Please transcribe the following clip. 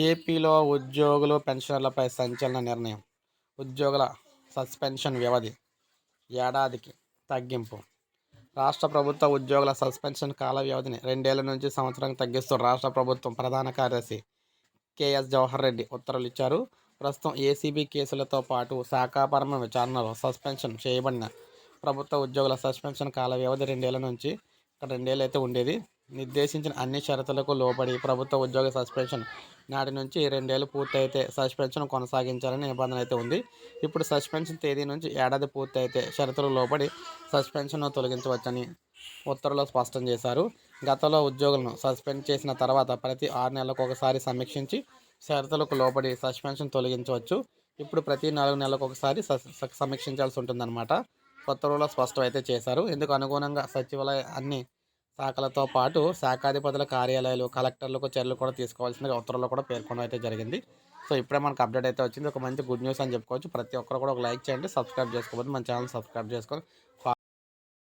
ఏపీలో ఉద్యోగులు పెన్షనర్లపై సంచలన నిర్ణయం. ఉద్యోగుల సస్పెన్షన్ వ్యవధి ఏడాదికి తగ్గింపు. రాష్ట్ర ప్రభుత్వ ఉద్యోగుల సస్పెన్షన్ కాల వ్యవధిని రెండేళ్ళ నుంచి సంవత్సరానికి తగ్గిస్తూ రాష్ట్ర ప్రభుత్వం ప్రధాన కార్యదర్శి కేఎస్ జవహర్ రెడ్డి ఉత్తర్వులు ఇచ్చారు. ప్రస్తుతం ఏసీబీ కేసులతో పాటు శాఖాపరమైన విచారణలో సస్పెన్షన్ చేయబడిన ప్రభుత్వ ఉద్యోగుల సస్పెన్షన్ కాల వ్యవధి రెండేళ్ళ నుంచి ఇక్కడ రెండేళ్ళు అయితే ఉండేది. నిర్దేశించిన అన్ని షరతులకు లోబడి ప్రభుత్వ ఉద్యోగ సస్పెన్షన్ నాటి నుంచి రెండేళ్ళు పూర్తయితే సస్పెన్షన్ కొనసాగించాలని నిబంధన అయితే ఉంది. ఇప్పుడు సస్పెన్షన్ తేదీ నుంచి ఏడాది పూర్తయితే షరతులు లోబడి సస్పెన్షన్ తొలగించవచ్చని ఉత్తర్వులో స్పష్టం చేశారు. గతంలో ఉద్యోగులను సస్పెండ్ చేసిన తర్వాత ప్రతి ఆరు నెలలకు ఒకసారి సమీక్షించి షరతులకు లోబడి సస్పెన్షన్ తొలగించవచ్చు. ఇప్పుడు ప్రతి నాలుగు నెలలకు ఒకసారి సస్- స- సమీక్షించాల్సి ఉంటుందన్నమాట. ఉత్తర్వులో స్పష్టం అయితే చేశారు. ఇందుకు అనుగుణంగా సచివాలయ అన్ని శాఖలతో పాటు శాఖాధిపతుల కార్యాలయాలు కలెక్టర్లకు చర్యలు కూడా తీసుకోవాల్సిన ఉత్తర్వుల్లో కూడా పేర్కొనడం అయితే జరిగింది. సో ఇప్పుడే మనకు అప్డేట్ అయితే వచ్చింది. ఒక మంచి గుడ్ న్యూస్ అని చెప్పుకోవచ్చు. ప్రతి ఒక్కరు కూడా ఒక లైక్ చేయండి సబ్స్క్రైబ్ చేసుకోవద్దు మన ఛానల్ సబ్స్క్రైబ్ చేసుకొని